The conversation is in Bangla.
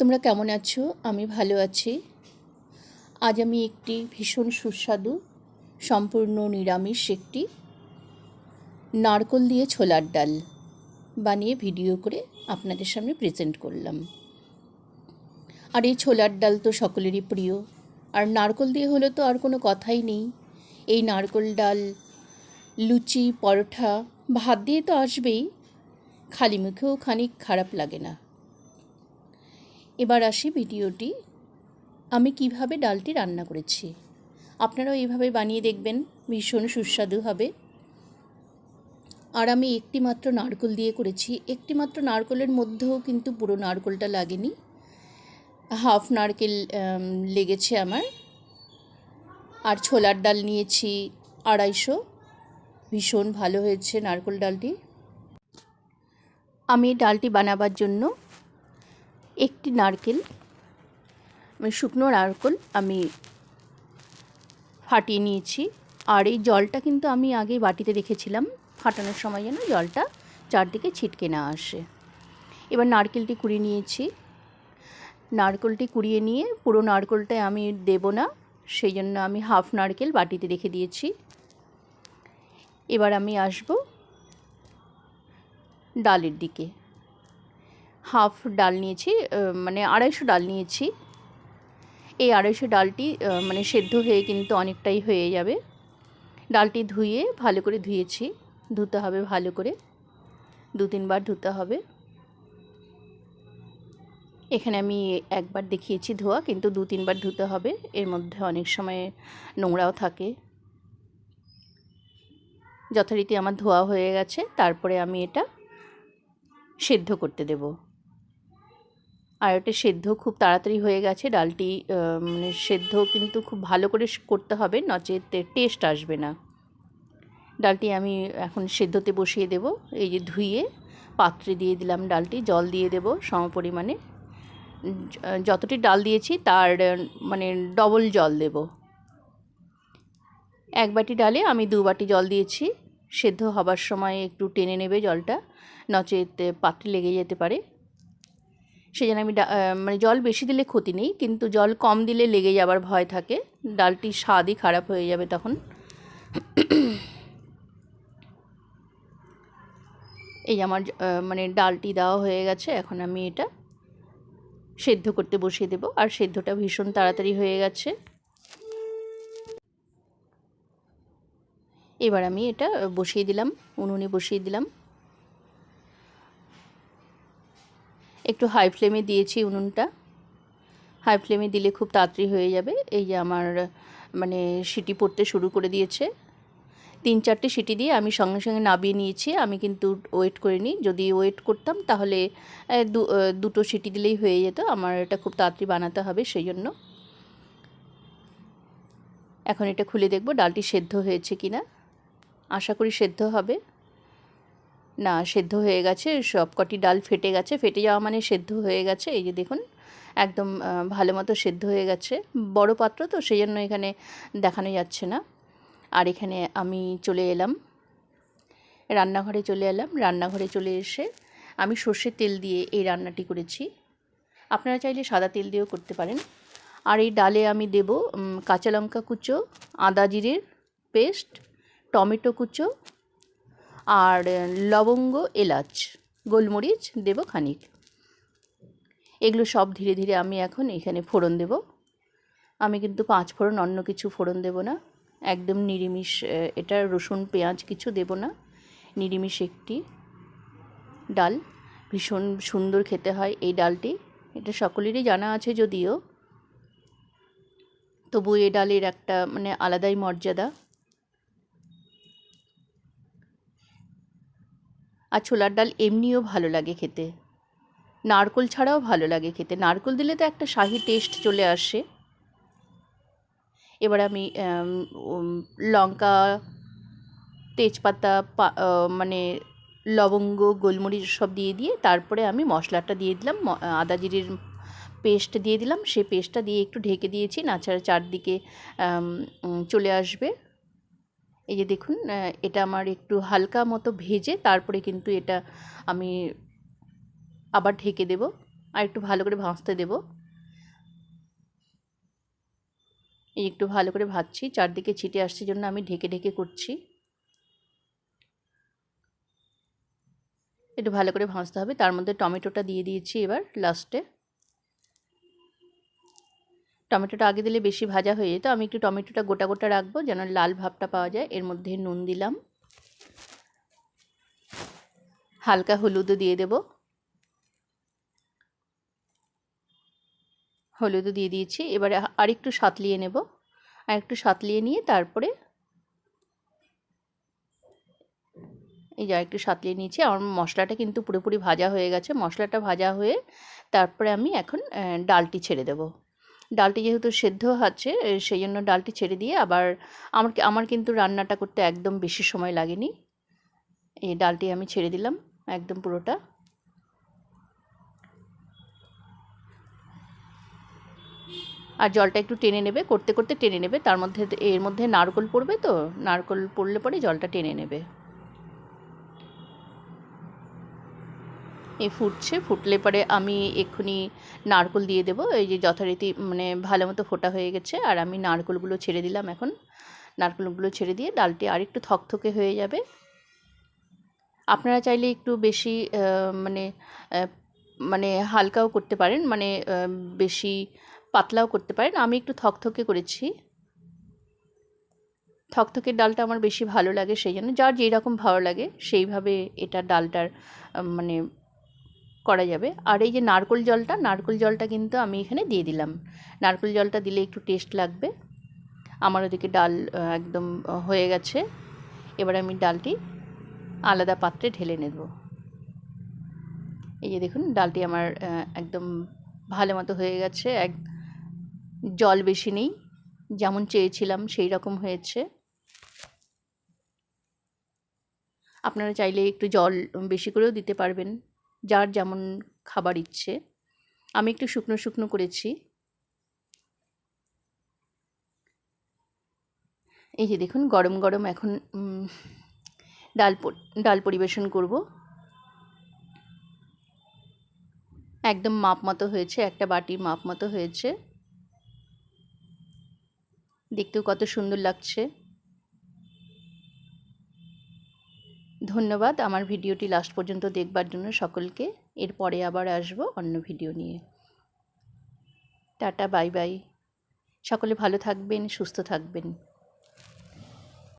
তোমরা কেমন আছো? আমি ভালো আছি। আজ আমি একটি ভীষণ সুস্বাদু, সম্পূর্ণ নিরামিষ একটি নারকল দিয়ে ছোলার ডাল বানিয়ে ভিডিও করে আপনাদের সামনে প্রেজেন্ট করলাম। আর এই ছোলার ডাল তো সকলেরই প্রিয়। আর নারকল দিয়ে হলে তো আর কোনো কথাই নেই। এই নারকল ডাল, লুচি, পরোঠা, ভাত দিয়ে তো আসবেই। খালি মুখেও খানিক খারাপ লাগে না। এবার আসি ভিডিওটি। আমি কীভাবে ডালটি রান্না করেছি? আপনারাও এইভাবে বানিয়ে দেখবেন, ভীষণ সুস্বাদু হবে। আর আমি একটি মাত্র নারকল দিয়ে করেছি। একটি মাত্র নারকলের মধ্যেও কিন্তু পুরো নারকলটা লাগেনি। হাফ নারকেল লেগেছে আমার। আর ছোলার ডাল নিয়েছি আড়াইশো। ভীষণ ভালো হয়েছে নারকল ডালটি। আমি ডালটি বানাবার জন্য একটি নারকেল মানে শুকনো নারকেল আমি ফাটিয়ে নিয়েছি। আর এই জলটা কিন্তু আমি আগে বাটিতে রেখেছিলাম, ফাটানোর সময় যেন জলটা চারদিকে ছিটকে না আসে। এবার নারকেলটি কুড়িয়ে নিয়েছি। নারকেলটি কুড়িয়ে নিয়ে পুরো নারকেলটা আমি দেব না, সেই জন্য আমি হাফ নারকেল বাটিতে রেখে দিয়েছি। এবার আমি আসব ডালের দিকে। হাফ ডাল নিয়েছি মানে আড়াইশো ডাল নিয়েছি। এই আড়াইশো ডালটি মানে সেদ্ধ হয়ে কিন্তু অনেকটাই হয়ে যাবে। ডালটি ধুয়ে ভালো করে ধুয়েছি, ধুতে হবে ভালো করে। দু তিনবার ধুতে হবে। এখানে আমি একবার দেখিয়েছি ধোয়া, কিন্তু দু তিনবার ধুতে হবে। এর মধ্যে অনেক সময় নোংরাও থাকে। যথারীতি আমার ধোয়া হয়ে গেছে, তারপরে আমি এটা সেদ্ধ করতে দেব। আর এটা সেদ্ধ খুব তাড়াতাড়ি হয়ে গেছে, ডালটি মানে সেদ্ধ কিন্তু খুব ভালো করে করতে হবে নচেত টেস্ট আসবে না। ডালটি আমি এখন সেদ্ধতে বসিয়ে দেব, এই যে ধুয়ে পাত্রে দিয়ে দিলাম ডালটি, জল দিয়ে দেব সম পরিমাণে যতটি ডাল দিয়েছি তার মানে ডবল জল দেব। এক বাটি ডালে আমি দু বাটি জল দিয়েছি, সেদ্ধ হবার সময় একটু টেনে নেবে জলটা, নচেত পাত্রে লেগে যেতে পারে। সেই জন্য আমি মানে জল বেশি দিলে ক্ষতি নেই, কিন্তু জল কম দিলে লেগে যাবার ভয় থাকে। ডালটির স্বাদই খারাপ হয়ে যাবে তখন। এই আমার মানে ডালটি দেওয়া হয়ে গেছে, এখন আমি এটা সেদ্ধ করতে বসিয়ে দেবো। আর সেদ্ধটা ভীষণ তাড়াতাড়ি হয়ে গেছে। এবার আমি এটা বসিয়ে দিলাম, উনুনে বসিয়ে দিলাম। একটু হাই ফ্লেমে দিয়েছি উনুনটা। হাই ফ্লেমে দিলে খুব তাড়াতাড়ি হয়ে যাবে। এই যে আমার মানে সিটি পড়তে শুরু করে দিয়েছে। তিন চারটে সিটি দিয়ে আমি সঙ্গে সঙ্গে নাবিয়ে নিয়েছি। আমি কিন্তু ওয়েট করিনি। যদি ওয়েট করতাম তাহলে দুটো সিটি দিলেই হয়ে যেত। আমার এটা খুব তাড়াতাড়ি বানাতে হবে সেই জন্য এখন এটা খুলে দেখব ডালটি সেদ্ধ হয়েছে কি না আশা করি সেদ্ধ হবে। না, সেদ্ধ হয়ে গেছে, সব কটি ডাল ফেটে গেছে, ফেটে যাওয়া মানে সেদ্ধ হয়ে গেছে, এই যে দেখুন, একদম ভালো মতো সেদ্ধ হয়ে গেছে। বড় পাত্র তো সেই জন্য এখানে দেখানো যাচ্ছে না। আর এখানে আমি চলে এলাম। রান্নাঘরে চলে এলাম। রান্নাঘরে চলে এসে আমি সর্ষের তেল দিয়ে এই রান্নাটি করেছি। আপনারা চাইলে সাদা তেল দিয়েও করতে পারেন। আর এই ডালে আমি দেব কাঁচা লঙ্কা কুচো, আদা জিরের পেস্ট, টমেটো কুচো আর লবঙ্গ, এলাচ, গোলমরিচ দেব খানিক। এগুলো সব ধীরে ধীরে আমি এখন এখানে ফোড়ন দেব। আমি কিন্তু পাঁচ ফোড়ন, অন্য কিছু ফোড়ন দেব না। একদম নিরামিষ এটা রসুন, পেঁয়াজ কিছু দেব না। নিরামিষ একটি ডাল। ভীষণ সুন্দর খেতে হয় এই ডালটি। এটা সকলেরই জানা আছে যদিও। তবু এই ডালের একটা মানে আলাদাই মর্যাদা। আর ছোলার ডাল এমনিও ভালো লাগে খেতে। নারকোল ছাড়াও ভালো লাগে খেতে। নারকোল দিলে তো একটা শাহি টেস্ট চলে আসে। এবার আমি লঙ্কা, তেজপাতা মানে লবঙ্গ, গোলমরিচ সব দিয়ে দিয়ে তারপরে আমি মশলাটা দিয়ে দিলাম। আদা জিরির পেস্ট দিয়ে দিলাম। সেই পেস্টটা দিয়ে একটু ঢেকে দিয়েছি। নাচার চারদিকে চলে আসবে। এই যে দেখুন এটা আমার একটু হালকা মতো ভেজে তারপরে কিন্তু এটা আমি আবার ঢেকে দেব আর একটু ভালো করে ভাজতে দেব। এই একটু ভালো করে ভাজছি, চারদিকে ছিটে আসছে জন্য আমি ঢেকে ঢেকে করছি। একটু ভালো করে ভাজতে হবে, তার মধ্যে টমেটোটা দিয়ে দিয়েছি এবার লাস্টে। টমেটোটা আগে দিলে বেশি ভাজা হয়ে যেত। আমি একটু টমেটোটা গোটা গোটা রাখব, যেন লাল ভাবটা পাওয়া যায়। এর মধ্যে নুন দিলাম। হালকা হলুদও দিয়ে দেব। হলুদও দিয়ে দিয়েছি। এবারে আরেকটু সাতলিয়ে নেব। আর একটু সাতলিয়ে নিয়ে তারপরে এই যা একটু সাতলিয়ে নিয়েছি। আমার মশলাটা কিন্তু পুরোপুরি ভাজা হয়ে গেছে। মশলাটা ভাজা হয়ে তারপরে আমি এখন ডালটি ছেড়ে দেবো। ডালটি যেহেতু সেদ্ধ হচ্ছে সেই জন্য ডালটি ছেড়ে দিয়ে আবার আমার আমার কিন্তু রান্নাটা করতে একদম বেশি সময় লাগেনি। এই ডালটি আমি ছেড়ে দিলাম একদম পুরোটা। আর জলটা একটু টেনে নেবে, করতে করতে টেনে নেবে। তার মধ্যে, এর মধ্যে নারকোল পড়বে তো? নারকোল পড়লে পরে জলটা টেনে নেবে। এই ফুটছে, ফুটলে পরে আমি এক্ষুনি নারকোল দিয়ে দেবো। এই যে যথারীতি মানে ভালো মতো ফোটা হয়ে গেছে আর আমি নারকোলগুলো ছেড়ে দিলাম এখন। নারকোলগুলো ছেড়ে দিয়ে ডালটি আর একটু থকথকে হয়ে যাবে। আপনারা চাইলে একটু বেশি মানে মানে হালকাও করতে পারেন মানে বেশি পাতলাও করতে পারেন। আমি একটু থকথকে করেছি। থকথকে ডালটা আমার বেশি ভালো লাগে সেই জন্য, যার যেরকম ভালো লাগে সেইভাবে এটা ডালটার মানে করা যাবে। আর এই যে নারকোল জলটা নারকোল জলটা কিন্তু আমি এখানে দিয়ে দিলাম। নারকোল জলটা দিলে একটু টেস্ট লাগবে। আমার ওদিকে ডাল একদম হয়ে গেছে। এবার আমি ডালটি আলাদা পাত্রে ঢেলে নেব। এই যে দেখুন, ডালটি আমার একদম ভালো মতো হয়ে গেছে। এক, জল বেশি নেই। যেমন চেয়েছিলাম, সেই রকম হয়েছে। আপনারা চাইলে একটু জল বেশি করেও দিতে পারবেন। যার যেমন খাবার ইচ্ছে। আমি একটু শুকনো শুকনো করেছি। এই যে দেখুন, গরম গরম এখন ডাল ডাল পরিবেশন করব। একদম মাপ মতো হয়েছে, একটা বাটির মাপ মতো হয়েছে। দেখতেও কত সুন্দর লাগছে। ধন্যবাদ। আমার ভিডিওটি লাস্ট পর্যন্ত দেখবার জন্য সকলকে। এরপরে আবার আসব অন্য ভিডিও নিয়ে। টাটা বাই বাই সকলে ভালো থাকবেন, সুস্থ থাকবেন।